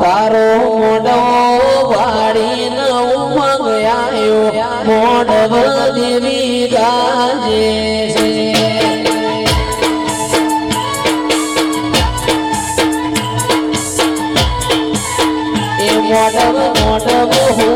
તારો મોડો વાળી ઉમંગ આવ્યો મોડવ દેવી ગાજે મોડવ મોડવ હું